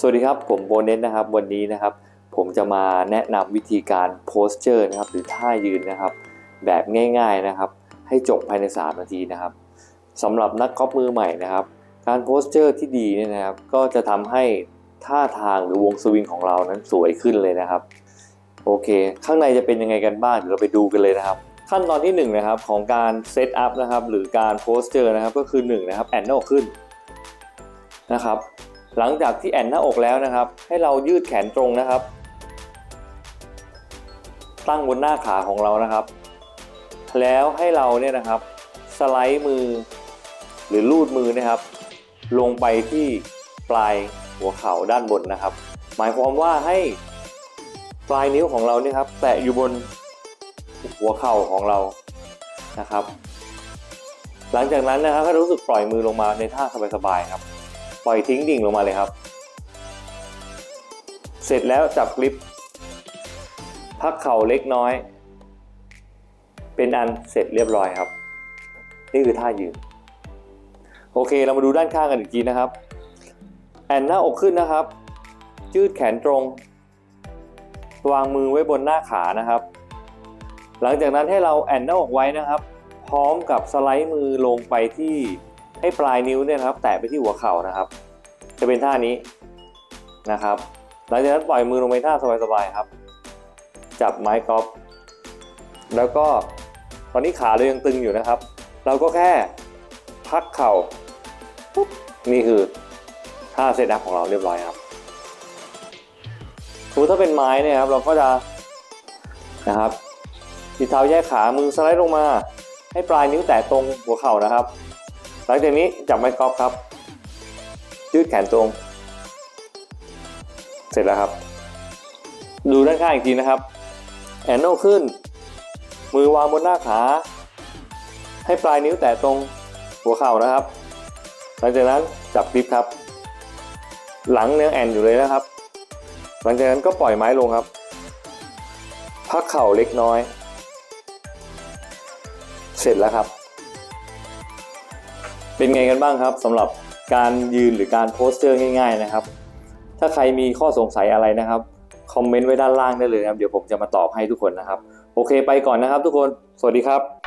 สวัสดีครับ ผมโบเนสนะครับ วันนี้นะครับ ผมจะมาแนะนำวิธีการโพสเจอร์นะครับ หรือท่ายืนนะครับ แบบง่ายๆนะครับ ให้จบภายใน 3 นาทีนะครับสำหรับนักกอล์ฟมือใหม่นะครับ การโพสเจอร์ที่ดีเนี่ยนะครับ ก็จะทำให้ท่าทางหรือวงสวิงของเรานั้นสวยขึ้นเลยนะครับ โอเค ข้างในจะเป็นยังไงกันบ้างเดี๋ยวเราไปดูกันเลยนะครับ ขั้นตอนที่1นนะครับของการเซตอัพนะครับหรือการโพสเจอร์นะครับก็คือ1นะครับแอนหน้าอกขึ้นนะครับ หลังจากที่แอนหน้าอกแล้วนะครับ ให้เรายืดแขนตรงนะครับ ตั้งบนหน้าขาของเรานะครับ แล้วให้เราเนี่ยนะครับ สไลด์มือ หรือลูดมือนะครับ ลงไปที่ปลายหัวเข่าด้านบนนะครับ หมายความว่าให้ปลายนิ้วของเราเนี่ยครับ แตะอยู่บนหัวเข่าของเรานะครับ หลังจากนั้นนะครับให้รู้สึกปล่อยมือลงมาในท่าสบายๆครับ ปล่อยทิ้งดิ่งลงมาเลยครับ เสร็จแล้วจับกริป พักเข่าเล็กน้อย เป็นอันเสร็จเรียบร้อยครับ นี่คือท่ายืน โอเคเรามาดูด้านข้างกันอีกทีนะครับ แอนหน้าอกขึ้นนะครับ ยืดแขนตรง วางมือไว้บนหน้าขานะครับ หลังจากนั้นให้เราแอนหน้าอกไว้นะครับ พร้อมกับสไลด์มือลงไปที่ ให้ปลายนิ้วเนี่ยนะครับ แตะไปที่หัวเข่านะครับ จะเป็นท่านี้นะครับ หลังจากนั้นปล่อยมือลงไปท่าสบายๆครับ จับไม้กอล์ฟแล้วก็ตอนนี้ขาเรายังตึงอยู่นะครับ เราก็แค่พักเข่าปุ๊บนี่คือท่าเซตอัพของเราเรียบร้อยครับสมมติถ้าเป็นไม้เนี่ยครับเราก็จะนะครับทีเท้าแยกขามือสไลด์ลงมา ให้ปลายนิ้วแตะตรงหัวเข่านะครับ หลังจากนี้จับไม้กอล์ฟครับ ยืดแขนตรง เสร็จแล้วครับ ดูด้านข้างอีกทีนะครับ แอนโนขึ้น มือวางบนหน้าขา ให้ปลายนิ้วแตะตรงหัวเข่านะครับ หลังจากนั้นจับกริปครับ หลังเนื้อแอนอยู่เลยนะครับ หลังจากนั้นก็ปล่อยไม้ลงครับ พักเข่าเล็กน้อย เสร็จแล้วครับ เป็นไงกันบ้างครับสำหรับการยืนหรือการโพสเจอร์ง่าย ๆนะครับ ถ้าใครมีข้อสงสัยอะไรนะครับคอมเมนต์ไว้ด้านล่างได้เลยนะครับ เดี๋ยวผมจะมาตอบให้ทุกคนนะครับ โอเคไปก่อนนะครับทุกคน สวัสดีครับ